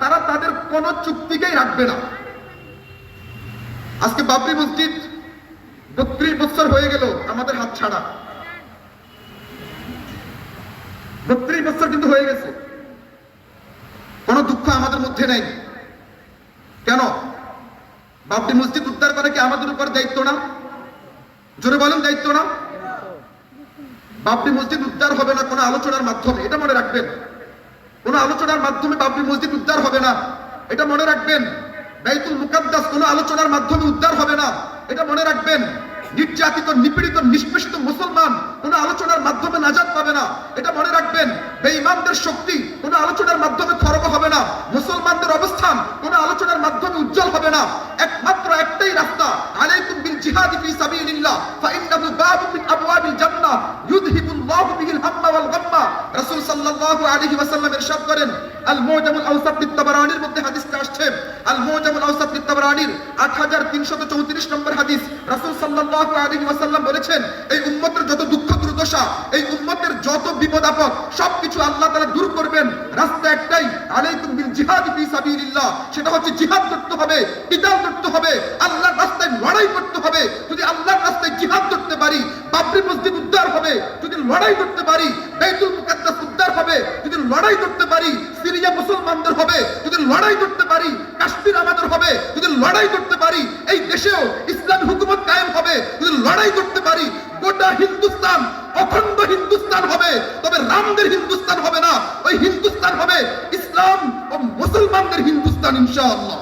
তারা তাদের কোন চুক্তিকেই রাখবে না। আজকে বাবরি মসজিদ বত্রিশ বছর হয়ে গেল আমাদের হাত ছাড়া। বত্রিশ বছর কিন্তু হয়ে গেছে। কোন দুঃখ আমাদের মধ্যে নেই। কেন? বাবরি মসজিদ উদ্ধার করে কি আমাদের উপর দায়িত্ব না? জোরে বলেন, দায়িত্ব না? বাবরি মসজিদ উদ্ধার হবে না কোনো আলোচনার মাধ্যমে? এটা মনে রাখবেন। কোনো আলোচনার মাধ্যমে বাবরি মসজিদ উদ্ধার হবে না। এটা মনে রাখবেন। বাইতুল মুকাদ্দাস কোনো আলোচনার মাধ্যমে উদ্ধার হবে না। এটা মনে রাখবেন। নির্যাতিত, নিপীড়িত, নিষ্পেষিত মুসলমান কোনো আলোচনার মাধ্যমে নাজাত পাবে না। এটা মনে রাখবেন। বেঈমানদের শক্তি কোনো আলোচনার মাধ্যমে খরব হবে না। মুসলমানদের অবস্থান কোনো আলোচনার মাধ্যমে উজ্জ্বল হবে না। একমাত্র একটাই রাস্তা। আলাইকুম বিল জিহাদি ফি সাবিলিল্লাহ। ফাইন্নাহু বাবুম মিন আবওয়াবিল জান্নাহ। ইউযহিবুল্লাহু সাল্লাল্লাহু আলাইহি ওয়াসাল্লাম ইরশাদ করেন আল মুজামুল আওসাত লিত তাবারানির মধ্যে হাদিসটা আসছে। আল মুজামুল আওসাত লিত তাবারানির 8334 নম্বর হাদিস রাসূল সাল্লাল্লাহু আলাইহি ওয়াসাল্লাম বলেছেন, এই উম্মতের যত দুঃখ দুর্দশা, এই উম্মতের যত বিপদ আপদ সবকিছু আল্লাহ তাআলা দূর করবেন। রাস্তা একটাই, আলাইকুম বিল জিহাদি ফি সাবিলিল্লাহ। সেটা হচ্ছে জিহাদ করতে হবে কিতাব করতে হবে, আল্লাহর রাস্তায় লড়াই করতে হবে। যদি আল্লাহর রাস্তায় জিহাদ করতে পারি, বাবরি মসজিদ উদ্ধার হবে। যদি লড়াই করতে পারি বাইতুল মুকাদ্দাস হবে, যদি লড়াই করতে পারি, সিরিয়া মুসলমানদের হবে, যদি লড়াই করতে পারি, কাশ্মীর আমাদের হবে, যদি লড়াই করতে পারি, এই দেশেও ইসলাম হুকুমত কায়েম হবে, যদি লড়াই করতে পারি, গোটা হিন্দুস্তান, অখণ্ড হিন্দুস্তান হবে, তবে রামদের হিন্দুস্তান হবে না, ওই হিন্দুস্তান হবে ইসলাম ও মুসলমানদের হিন্দুস্তান, ইনশাআল্লাহ।